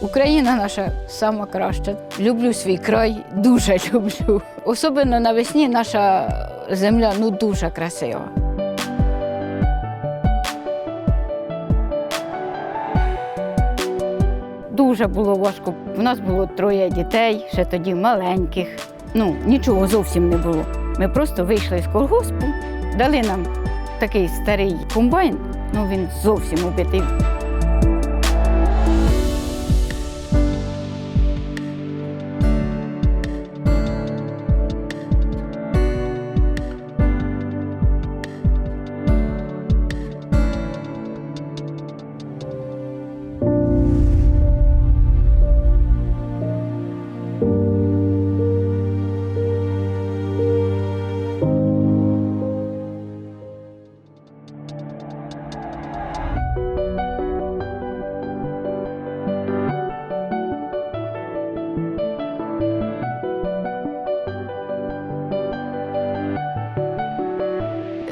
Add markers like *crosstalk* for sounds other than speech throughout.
Україна наша сама краща. Люблю свій край, дуже *laughs* люблю. Особливо навесні наша земля ну дуже красива. Дуже було важко. У нас було троє дітей, ще тоді маленьких. Ну, нічого зовсім не було. Ми просто вийшли з колгоспу, дали нам такий старий комбайн, ну він зовсім убитий.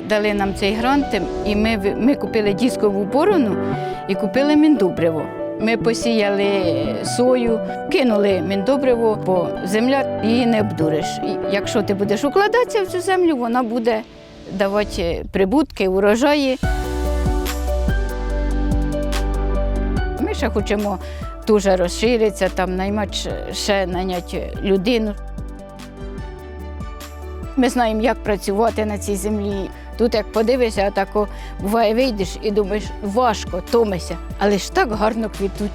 Дали нам цей грант, і ми, ми купили діскову борону і купили міндобриво. Ми посіяли сою, кинули міндобриво, бо земля її не обдуриш. Якщо ти будеш укладатися в цю землю, вона буде давати прибутки, урожаї. Ми ще хочемо дуже розширитися, там наймати ще наняти людину. Ми знаємо, як працювати на цій землі. Тут, як подивишся, тако буває, вийдеш і думаєш, важко, томися, але ж так гарно квітуть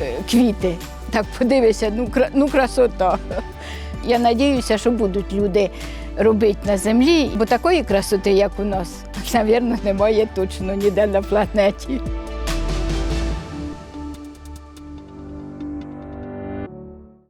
е, квіти. Так подивишся, ну, ну красота. *laughs* Я сподіваюся, що будуть люди робити на землі, бо такої красоти, як у нас, *laughs* мабуть, немає точно ніде на планеті.